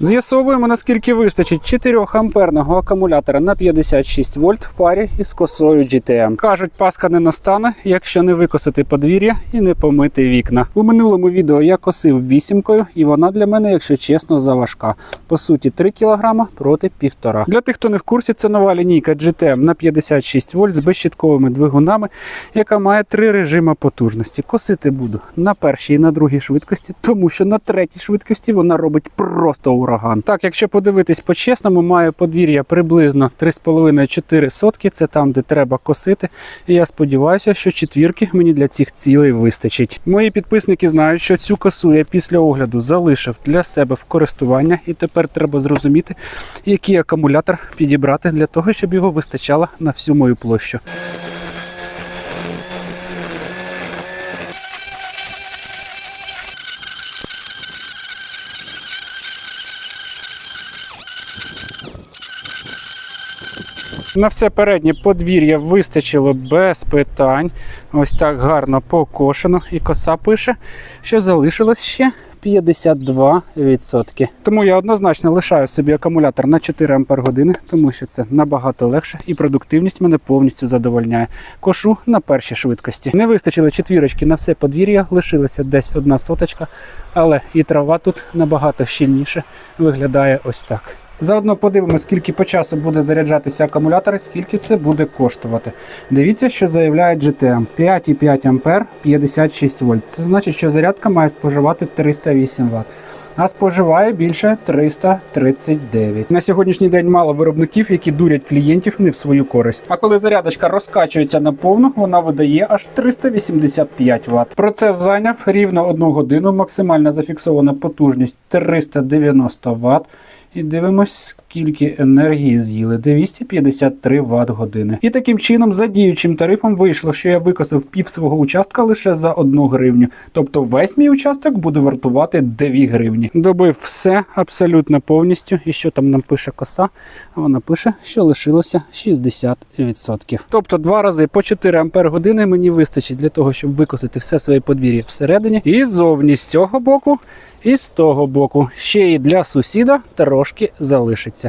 З'ясовуємо, наскільки вистачить 4 амперного акумулятора на 56 вольт в парі із косою GTM. Кажуть, паска не настане, якщо не викосити подвір'я і не помити вікна. У минулому відео я косив вісімкою, і вона для мене, якщо чесно, заважка. По суті, 3 кг проти 1,5. Для тих, хто не в курсі, це нова лінійка GTM на 56 вольт з безщитковими двигунами, яка має три режими потужності. Косити буду на першій і на другій швидкості, тому що на третій швидкості вона робить просто ураган. Так, якщо подивитись по-чесному, має подвір'я приблизно 3,5-4 сотки. Це там, де треба косити. І я сподіваюся, що четвірки мені для цих цілей вистачить. Мої підписники знають, що цю косу я після огляду залишив для себе в користування, і тепер треба зрозуміти, який акумулятор підібрати для того, щоб його вистачало на всю мою площу. На все переднє подвір'я вистачило без питань. Ось так гарно покошено. І коса пише, що залишилось ще 52%. Тому я однозначно лишаю собі акумулятор на 4 Ампер години, тому що це набагато легше і продуктивність мене повністю задовольняє. Кошу на першій швидкості. Не вистачило четвірочки на все подвір'я, лишилася десь одна соточка, але і трава тут набагато щільніше виглядає ось так. Заодно подивимося, скільки по часу буде заряджатися акумулятор і скільки це буде коштувати. Дивіться, що заявляє GTM 5,5 ампер 56 вольт. Це значить, що зарядка має споживати 308 Вт. А споживає більше 339. На сьогоднішній день мало виробників, які дурять клієнтів не в свою користь. А коли зарядочка розкачується наповну, вона видає аж 385 Вт. Процес зайняв рівно 1 годину. Максимальна зафіксована потужність 390 Вт. І дивимось, скільки енергії з'їли 253 Вт години. І таким чином, за діючим тарифом, вийшло, що я викосив пів свого участка лише за 1 гривню. Тобто весь мій участок буде вартувати 2 гривні. Добив все абсолютно повністю. І що там нам пише коса? Вона пише, що лишилося 60%. Тобто два рази по 4 ампер години мені вистачить для того, щоб викосити все своє подвір'я всередині і зовні з цього боку. І з того боку ще й для сусіда трошки залишиться.